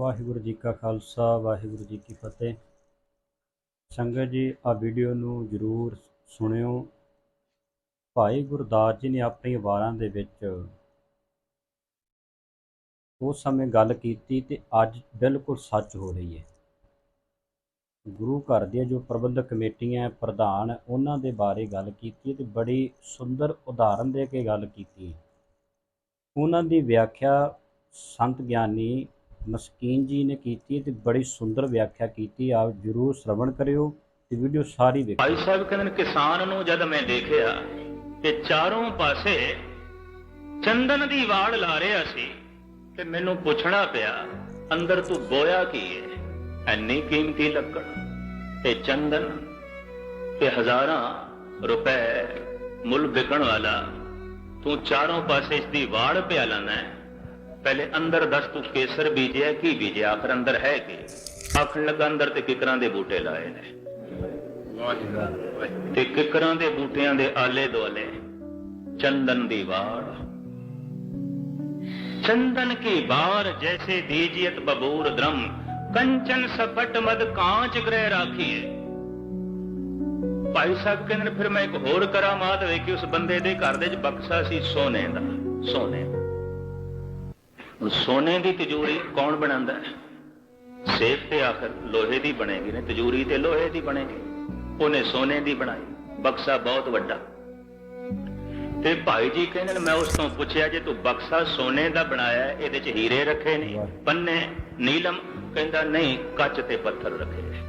ਵਾਹਿਗੁਰੂ ਜੀ ਕਾ ਖਾਲਸਾ, ਵਾਹਿਗੁਰੂ ਜੀ ਕੀ ਫਤਿਹ। ਸੰਗਤ ਜੀ ਆ ਵੀਡੀਓ ਨੂੰ ਜਰੂਰ ਸੁਣਿਓ। ਭਾਈ ਗੁਰਦਾਸ ਜੀ ਨੇ ਆਪਣੀ ਵਾਰਾਂ ਦੇ ਵਿੱਚ ਉਸ ਸਮੇਂ ਗੱਲ ਕੀਤੀ ਤੇ ਅੱਜ ਬਿਲਕੁਲ ਸੱਚ ਹੋ ਰਹੀ ਹੈ। ਗੁਰੂ ਘਰ ਦੀਆਂ ਜੋ ਪ੍ਰਬੰਧਕ ਕਮੇਟੀਆਂ, ਪ੍ਰਧਾਨ, ਉਹਨਾਂ ਦੇ ਬਾਰੇ ਗੱਲ ਕੀਤੀ ਤੇ ਬੜੀ ਸੁੰਦਰ ਉਦਾਹਰਨ ਦੇ ਕੇ ਗੱਲ ਕੀਤੀ ਉਹਨਾਂ ਦੀ ਵਿਆਖਿਆ ਸੰਤ ਗਿਆਨੀ ਮਸਕੀਨ ਜੀ ਨੇ ਕੀਤੀ ਤੇ ਬੜੀ ਸੁੰਦਰ ਵਿਆਖਿਆ ਕੀਤੀ ਆਪ ਜਰੂਰ ਸ਼ਰਵਣ ਕਰਿਓ ਤੇ ਵੀਡੀਓ ਸਾਰੀ ਵੇਖੋ। ਭਾਈ ਸਾਹਿਬ ਕਹਿੰਦੇ ਨੇ, ਕਿਸਾਨ ਨੂੰ ਜਦ ਮੈਂ ਦੇਖਿਆ ਕਿ ਚਾਰੋਂ ਪਾਸੇ ਚੰਦਨ ਦੀ ਵਾੜ ਲਾ ਰਿਹਾ ਸੀ ਤੇ ਮੈਨੂੰ ਪੁੱਛਣਾ ਪਿਆ, ਅੰਦਰ ਤੂੰ ਬੋਇਆ ਕੀ ਹੈ? ਐਨੀ ਕੀਮਤੀ ਲੱਕੜ ਤੇ ਚੰਦਨ ਤੇ ਹਜ਼ਾਰਾਂ ਰੁਪਏ ਮੁੱਲ ਵਿਕਣ ਵਾਲਾ, ਤੂੰ ਚਾਰੋਂ ਪਾਸੇ ਇਸ ਦੀ ਵਾੜ ਪਿਆ ਲਾਣਾ ਹੈ। ਪਹਿਲੇ ਅੰਦਰ ਦੱਸ ਤੂੰ ਕੇਸਰ ਬੀਜਿਆ, ਕੀ ਬੀਜਿਆ? ਆਖਰ ਅੰਦਰ ਹੈ ਕੀ? ਆਖਣ ਲੱਗਾ ਅੰਦਰ ਤੇ ਕਿਕਰਾਂ ਦੇ ਬੂਟੇ ਲਾਏ ਨੇ। ਤੇ ਕਿਕਰਾਂ ਦੇ ਬੂਟਿਆਂ ਦੇ ਆਲੇ ਦੁਆਲੇ ਚੰਦਨ ਦੀ ਵਾੜ। ਚੰਦਨ ਕੀ ਵਾਰ ਜੈਸੇ ਦੀਜੀਤ ਬਬੂਰ ਧਰਮ ਕੰਚਨ ਸਪਟ ਮਦ ਕਾਂਚ ਗ੍ਰਹਿ ਰਾਖੀਏ। ਭਾਈ ਸਾਹਿਬ ਕਹਿੰਦੇ ਫਿਰ ਮੈਂ ਇੱਕ ਹੋਰ ਕਰਾਮਾਤ ਵੇਖੀ, ਉਸ ਬੰਦੇ ਦੇ ਘਰ ਦੇ ਵਿੱਚ ਬਕਸਾ ਸੀ ਸੋਨੇ ਦਾ, ਸੋਨੇ ਹੁਣ ਸੋਨੇ ਦੀ ਤਿਜੋਰੀ ਕੌਣ ਬਣਾਉਂਦਾ ਹੈ? ਸੇਫ ਤੇ ਆਖਰ ਲੋਹੇ ਦੀ ਬਣੇਗੀ ਨੇ ਤਿਜੋਰੀ ਤੇ ਲੋਹੇ ਦੀ ਬਣੇਗੀ। ਉਹਨੇ ਸੋਨੇ ਦੀ ਬਣਾਈ ਬਕਸਾ ਬਹੁਤ ਵੱਡਾ। ਤੇ ਭਾਈ ਜੀ ਕਹਿੰਦੇ ਨੇ ਮੈਂ ਉਸ ਤੋਂ ਪੁੱਛਿਆ ਜੇ ਤੂੰ ਬਕਸਾ ਸੋਨੇ ਦਾ ਬਣਾਇਆ ਹੈ, ਇਹਦੇ 'ਚ ਹੀਰੇ ਰੱਖੇ ਨੇ। ਪੰਨੇ ਨੀਲਮ ਕਹਿੰਦਾ ਨਹੀਂ ਕੱਚ ਤੇ ਪੱਥਰ ਰੱਖੇ ਨੇ।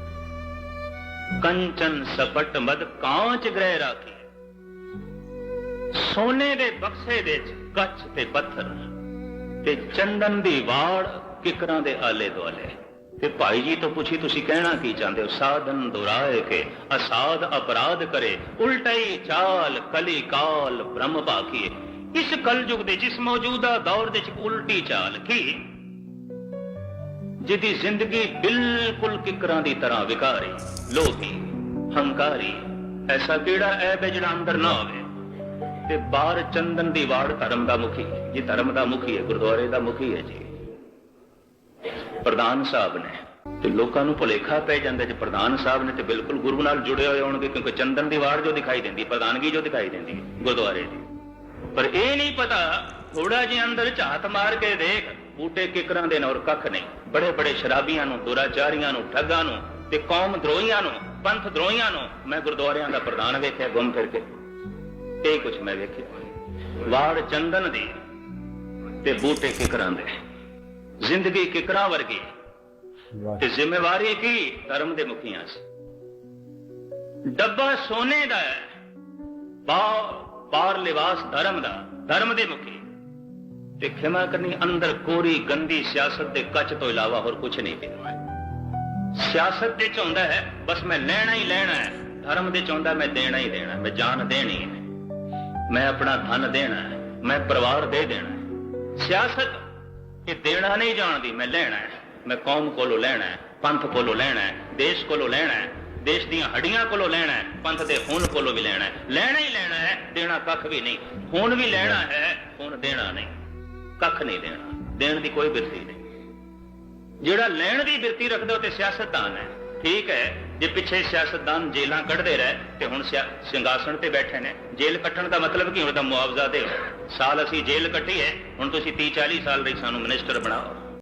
ਕੰਚਨ ਸਪਟ ਮਦ ਕਾਂਚ ਗ੍ਰਹਿ ਰਾਖੀ ਸੋਨੇ ਦੇ ਬਕਸੇ ਦੇ 'ਚ ਕੱਚ ਤੇ ਪੱਥਰ। ਤੇ ਚੰਦਨ ਦੀ ਵਾੜ ਕਿਕਰਾਂ ਦੇ ਆਲੇ ਦੁਆਲੇ। ਤੇ ਭਾਈ ਜੀ ਤੋਂ ਪੁੱਛੀ, ਤੁਸੀਂ ਕਹਿਣਾ ਕੀ ਚਾਹੁੰਦੇ ਹੋ? ਸਾਧਨ ਦੁਰਾਏ ਕੇ, ਅਸਾਧ ਅਪਰਾਧ ਕਰੇ ਉਲਟਾਈ ਚਾਲ, ਕਲੀ ਕਾਲ, ਬ੍ਰਹਮ ਭਾਖੀਏ। ਇਸ ਕਲਯੁਗ ਦੇ ਜਿਸ ਮੌਜੂਦਾ ਦੌਰ ਦੇ ਵਿੱਚ ਉਲਟੀ ਚਾਲ ਕੀ? ਜਿਹਦੀ ਜ਼ਿੰਦਗੀ ਬਿਲਕੁਲ ਕਿਕਰਾਂ ਦੀ ਤਰ੍ਹਾਂ ਵਿਕਾਰੀ, ਲੋਭੀ, ਹੰਕਾਰੀ, ਐਸਾ ਕਿਹੜਾ ਐਬ ਜਿਹੜਾ ਅੰਦਰ ਨਾ ਹੋਵੇ? ਤੇ ਬਾਹਰ ਚੰਦਨ ਦੀ ਵਾੜ ਧਰਮ ਦਾ ਮੁਖੀ ਜੀ, ਧਰਮ ਦਾ ਮੁਖੀ ਹੈ, ਗੁਰਦੁਆਰੇ ਦਾ ਮੁਖੀ ਹੈ ਜੀ। ਪ੍ਰਧਾਨ ਸਾਹਿਬ ਨੇ ਤੇ ਲੋਕਾਂ ਨੂੰ ਭੁਲੇਖਾ ਪੈ ਜਾਂਦਾ ਜੇ, ਪ੍ਰਧਾਨ ਸਾਹਿਬ ਨੇ ਤੇ ਬਿਲਕੁਲ ਗੁਰੂ ਨਾਲ ਜੁੜੇ ਹੋਏ ਹੋਣਗੇ, ਕਿਉਂਕਿ ਚੰਦਨ ਦੀ ਵਾੜ ਜੋ ਦਿਖਾਈ ਦਿੰਦੀ, ਪ੍ਰਧਾਨਗੀ ਜੋ ਦਿਖਾਈ ਦਿੰਦੀ ਗੁਰਦੁਆਰੇ ਦੀ। ਪਰ ਇਹ ਨਹੀਂ ਪਤਾ ਥੋੜਾ ਜਿਹਾ ਅੰਦਰ ਝਾਤ ਮਾਰ ਕੇ ਦੇਖ, ਬੂਟੇ ਕਿਕਰਾਂ ਦੇ ਨਾਲ ਕੱਖ ਨਹੀਂ। ਬੜੇ ਬੜੇ ਸ਼ਰਾਬੀਆਂ ਨੂੰ, ਦੁਰਾਚਾਰੀਆਂ ਨੂੰ, ਠੱਗਾਂ ਨੂੰ ਤੇ ਕੌਮ ਦਰੋਹੀਆਂ ਨੂੰ, ਪੰਥ ਦਰੋਹੀਆਂ ਨੂੰ ਮੈਂ ਗੁਰਦੁਆਰਿਆਂ ਦਾ ਪ੍ਰਧਾਨ ਵੇਖਿਆ, ਗੁੰਮ ਫਿਰ ਕੇ। ਇਹ ਕੁਝ ਮੈਂ ਵੇਖਿਆ। ਵਾੜ ਚੰਦਨ ਦੀ ਤੇ ਬੂਟੇ ਕਿਕਰਾਂ ਦੇ। ਜ਼ਿੰਦਗੀ ਕਿਕਰਾਂ ਵਰਗੀ। ਤੇ ਜ਼ਿੰਮੇਵਾਰੀ ਕੀ? ਧਰਮ ਦੇ ਮੁਖੀਆਂ ਸੀ ਡੱਬਾ ਸੋਨੇ ਦਾ ਹੈ। ਬਾਹਰ ਬਾਹਰ ਲਿਬਾਸ ਧਰਮ ਦਾ। ਧਰਮ ਦੇ ਮੁਖੀ। ਤੇ ਖਿਮਾ ਕਰਨੀ ਅੰਦਰ ਕੋਰੀ ਗੰਦੀ ਸਿਆਸਤ ਦੇ ਕੱਚ ਤੋਂ ਇਲਾਵਾ ਹੋਰ ਕੁਝ ਨਹੀਂ ਪਿਆ ਸਿਆਸਤ ਦੇ ਚਾਹੁੰਦਾ ਹੈ ਬਸ ਮੈਂ ਲੈਣਾ ਹੀ ਲੈਣਾ ਹੈ। ਧਰਮ ਦੇ ਚਾਹੁੰਦਾ ਮੈਂ ਦੇਣਾ ਹੀ ਦੇਣਾ ਮੈਂ ਜਾਨ ਦੇਣੀ ਹੈ। ਮੈਂ ਆਪਣਾ ਧਨ ਦੇਣਾ ਹੈ, ਮੈਂ ਪਰਿਵਾਰ ਦੇ ਦੇਣਾ ਹੈ। ਸਿਆਸਤ ਇਹ ਦੇਣਾ ਨਹੀਂ ਜਾਣਦੀ, ਮੈਂ ਲੈਣਾ ਹੈ। ਮੈਂ ਕੌਮ ਕੋਲੋਂ ਲੈਣਾ ਹੈ, ਪੰਥ ਕੋਲੋਂ ਲੈਣਾ ਹੈ, ਦੇਸ਼ ਕੋਲੋਂ ਲੈਣਾ ਹੈ, ਦੇਸ਼ ਦੀਆਂ ਹੱਡੀਆਂ ਕੋਲੋਂ ਲੈਣਾ ਹੈ, ਪੰਥ ਦੇ ਹੁਣ ਕੋਲੋਂ ਵੀ ਲੈਣਾ ਹੈ। ਲੈਣਾ ਹੀ ਲੈਣਾ ਹੈ, ਦੇਣਾ ਕੱਖ ਵੀ ਨਹੀਂ। ਹੁਣ ਵੀ ਲੈਣਾ ਹੈ ਹੁਣ ਦੇਣਾ ਨਹੀਂ। ਕੱਖ ਨਹੀਂ ਦੇਣਾ, ਦੇਣ ਦੀ ਕੋਈ ਬਿਰਤੀ ਨਹੀਂ। ਜਿਹੜਾ ਲੈਣ ਦੀ ਬਿਰਤੀ ਰੱਖਦਾ ਉਹ ਤੇ ਸਿਆਸਤਦਾਨ ਹੈ। ਠੀਕ ਹੈ ਜੇ ਪਿੱਛੇ ਸਿਆਸਤਦਾਨ ਜੇਲਾਂ ਕੱਢਦੇ ਰਹੇ ਤੇ ਹੁਣ ਸਿਆ- ਸਿੰਘਾਸਣ ਤੇ ਬੈਠੇ ਨੇ ਜੇਲ੍ਹ ਕੱਟਣ ਦਾ ਮਤਲਬ ਕੀ? ਹੁੰਦਾ ਮੁਆਵਜ਼ਾ ਦੇ ਸਾਲ ਅਸੀਂ ਜੇਲ੍ਹ ਕੱਟੀ ਹੈ, ਹੁਣ ਤੁਸੀਂ 30 40 ਸਾਲ ਲਈ ਸਾਨੂੰ ਮਿਨਿਸਟਰ ਬਣਾਓ।